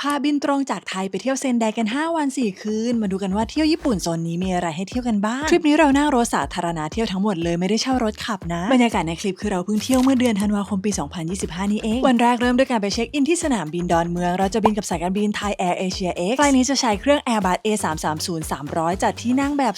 พาบินตรงจากไทยไปเที่ยวเซนไดกัน 5 วัน 4 คืน มาดูกันว่าเที่ยวญี่ปุ่นโซนนี้มีอะไรให้เที่ยวกันบ้าง ทริปนี้เรานั่งรถสาธารณะเที่ยวทั้งหมดเลยไม่ได้เช่ารถขับนะ บรรยากาศในคลิปคือเราเพิ่งเที่ยวเมื่อเดือนธันวาคมปี 2025 นี้เอง วันแรกเริ่มด้วยการไปเช็คอินที่สนามบินดอนเมือง เราจะบินกับสายการบินไทยแอร์เอเชียเอ็กไฟล์นี้จะใช้เครื่อง Airbus A330 300จัดที่นั่งแบบ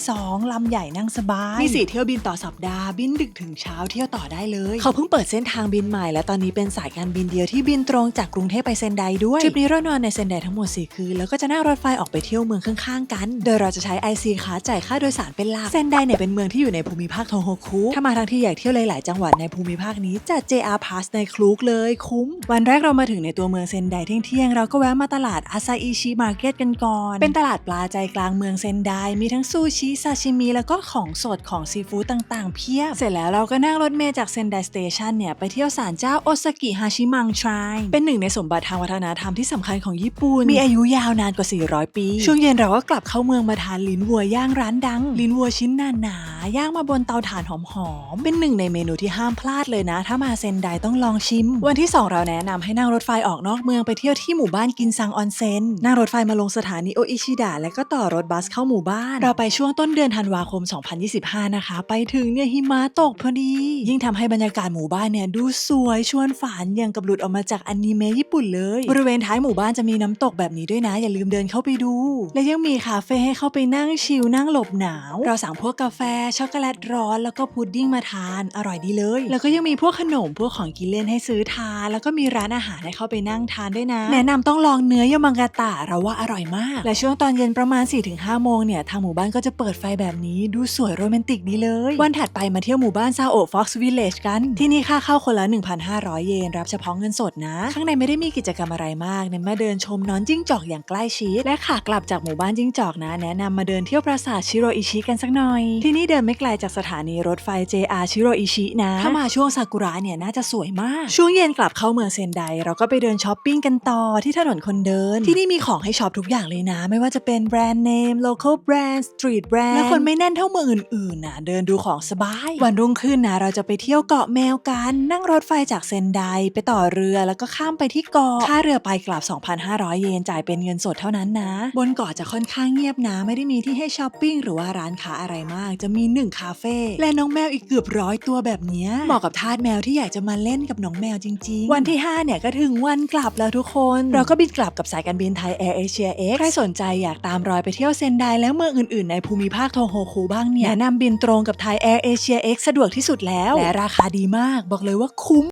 242 ลำใหญ่นั่งสบาย มีสี่เที่ยวบินต่อสัปดาห์ บินดึกถึงเช้าเที่ยวต่อได้เลย เขาเพิ่งเปิดเส้นทางบินใหม่และตอนนี้เป็นสายการบินเดียวที่บินตรงจากกรุงเทพไปเซนไดด้วยทริปนี้เรานอนในเซนไดทั้งหมด 4 คืน แล้วก็จะนั่งรถไฟออกไปเที่ยวเมืองข้างๆ กัน โดยเราจะใช้ IC ขาจ่ายค่าโดยสารเป็นหลัก เซนไดเนี่ยเป็นเมืองที่อยู่ในภูมิภาคโทโฮคุ ถ้ามาทั้งที่อยากเที่ยวหลายๆ จังหวัดในภูมิภาคนี้จัด JR Pass ในคลูกเลยคุ้ม วันแรกเรามาถึงในตัวเมืองเซนไดเที่ยงๆ เราก็แวะมาตลาดอาซาอิชิมาร์เก็ตกันก่อน เป็นตลาดปลาใจกลางเมืองเซนได มีทั้งซูชิ ซาชิมิ แล้วก็ของสดของซีฟู้ดต่างๆ เพียบ เสร็จแล้วเราก็นั่งรถเมล์จากเซนไดสเตชันเนี่ยไปเที่ยวศาลเจ้าโอซากิฮาชิมังทรายเป็นหนึ่งในสมบัติทางวัฒนธรรมที่สำคัญของญี่ปุ่น มีอายุยาวนานกว่า 400 ปี ช่วงเย็นเราก็กลับเข้าเมืองมาทานลิ้นวัวย่างร้านดัง ลิ้นวัวชิ้นหนาๆย่างมาบนเตาถ่านหอมๆ เป็นหนึ่งในเมนูที่ห้ามพลาดเลยนะ ถ้ามาเซนไดต้องลองชิม วันที่ 2 เราแนะนำให้นั่งรถไฟออกนอกเมืองไปเที่ยวที่หมู่บ้านกินซังออนเซ็นนั่งรถไฟมาลงสถานีโออิชิดะและก็ต่อรถบัสเข้าหมู่บ้าน เราไปช่วงต้นเดือนธันวาคม 2025 นะคะ ไปถึงเนี่ยหิมะตกพอดี ยิ่งทำให้บรรยากาศหมู่บ้านเนี่ยดูสวยชวนฝันอย่างกับหลุดออกมาจากอนิเมะญี่ปุ่นเลย บริเวณท้ายหมู่บ้านจะมีน้ำตกแบบนี้ด้วยนะ อย่าลืมเดินเข้าไปดู และยังมีคาเฟ่ให้เข้าไปนั่งชิลนั่งหลบหนาว เราสั่งพวกกาแฟ ช็อกโกแลตร้อน แล้วก็พุดดิ้งมาทาน อร่อยดีเลย แล้วก็ยังมีพวกขนมพวกของกินเล่นให้ซื้อทาน แล้วก็มีร้านอาหารให้เข้าไปนั่งทานด้วยนะ แนะนำต้องลองเนื้อยมังกาตะเราว่าอร่อยมาก และช่วงตอนเย็นประมาณ4-5โมงเนี่ยทางหมู่บ้านก็จะเปิดไฟแบบนี้ดูสวยโรแมนติกดีเลย วันถัดไปมาเที่ยวหมู่บ้านซาโอฟ็อกซ์วิลเลจกันที่นี่ค่าเข้าคนละ 1,500 เยนรับเฉพาะเงินสดนะ ข้างในไม่ได้มีกิจกรรมอะไรมากเน้นมาเดินชมนอนจิ้งจอกอย่างใกล้ชิด และขากลับจากหมู่บ้านจิ้งจอกนะ แนะนำมาเดินเที่ยวปราสาทชิโรอิชิกันสักหน่อย ที่นี่เดินไม่ไกลจากสถานีรถไฟ JR ชิโรอิชินะ ถ้ามาช่วงซากุระเนี่ยน่าจะสวยมาก ช่วงเย็นกลับเข้าเมืองเซนได เราก็ไปเดินช้อปปิ้งกันต่อที่ถนนคนเดิน ที่นี่มีของให้ช็อปทุกอย่างเลยนะ ไม่ว่าจะเป็นแบรนด์เนม local brand street brand และคนไม่แน่นเท่าเมืองอื่นๆนะเดินดูของสบาย วันรุ่งขึ้นนะเราจะไปเที่ยวเกาะแมวกัน นั่งรถไฟจากเซนไดไปต่อเรือแล้วก็ข้ามไปที่เกาะค่าเรือไปกลับ2,500 เยนจ่ายเป็นเงินสดเท่านั้นนะ บนเกาะจะค่อนข้างเงียบนะ ไม่ได้มีที่ให้ช้อปปิ้งหรือว่าร้านค้าอะไรมาก จะมีหนึ่งคาเฟ่และน้องแมวอีกเกือบร้อยตัวแบบนี้เหมาะกับทาสแมวที่อยากจะมาเล่นกับน้องแมวจริง ๆ วันที่ 5 เนี่ยก็ถึงวันกลับแล้วทุกคน เราก็บินกลับกับสายการบินไทยแอร์เอเชียเอ็กใครสนใจอยากตามรอยไปเที่ยวเซนไดแล้วเมืองอื่นๆ ในภูมิภาคโทโฮคุบ้างเนี่ยแนะนำบินตรงกับไทยแอร์เอเชียเอ็กสะดวกที่สุดแล้วและราคาดีมากบอกเลยว่าคุ้ม